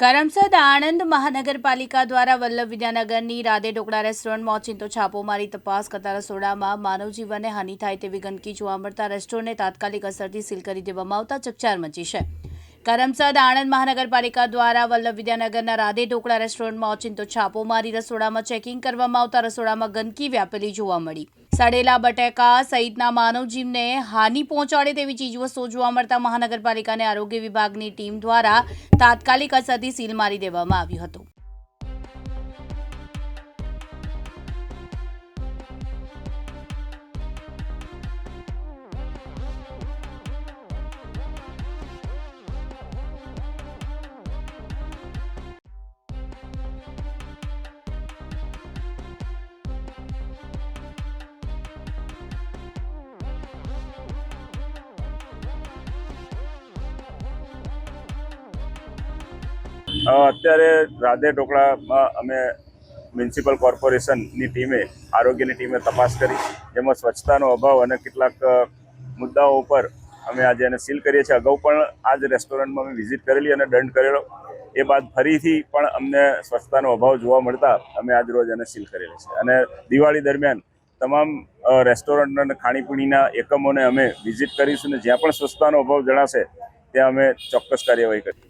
કરમસદ આણંદ મહાનગરપાલિકા દ્વારા વલ્લભ વિદ્યાનગરની રાધે ઢોકળા રેસ્ટોરન્ટમાં ઓચિંતો છાપો મારી તપાસ કરતા રસોડામાં માનવ જીવનને હાનિ થાય તેવી ગંદકી જોવા મળતા રેસ્ટોરન્ટને તાત્કાલિક અસરથી સીલ કરી દેવામાં આવતા ચકચાર મચી છે. કરમસદ આણંદ મહાનગરપાલિકા દ્વારા વલ્લભ વિદ્યાનગરના રાધે ઢોકળા રેસ્ટોરન્ટમાં ઓચિંતો છાપો મારી રસોડામાં ચેકિંગ કરવામાં આવતા રસોડામાં ગંદકી વ્યાપેલી જોવા મળી. સડેલા બટેકા સહિતના માનવજીવને હાનિ પહોંચાડે તેવી ચીજવસ્તુઓ જોવા મળતા મહાનગરપાલિકાને આરોગ્ય વિભાગની ટીમ દ્વારા તાત્કાલિક અસરથી સીલ મારી દેવામાં આવ્યું હતું. અત્યારે રાધે ઢોકળામાં અમે મ્યુનિસિપલ કોર્પોરેશનની ટીમે, આરોગ્યની ટીમે તપાસ કરી. જેમાં સ્વચ્છતાનો અભાવ અને કેટલાક મુદ્દાઓ ઉપર અમે આજે એને સીલ કરીએ છીએ. અગાઉ પણ આ જ રેસ્ટોરન્ટમાં અમે વિઝિટ કરેલી અને દંડ કરેલો. એ બાદ ફરીથી પણ અમને સ્વચ્છતાનો અભાવ જોવા મળતા અમે આજ રોજ એને સીલ કરેલી છે. અને દિવાળી દરમિયાન તમામ રેસ્ટોરન્ટ અને ખાણીપીણીના એકમોને અમે વિઝિટ કરીશું અને જ્યાં પણ સ્વચ્છતાનો અભાવ જણાશે, ત્યાં અમે ચોક્કસ કાર્યવાહી કરીશું.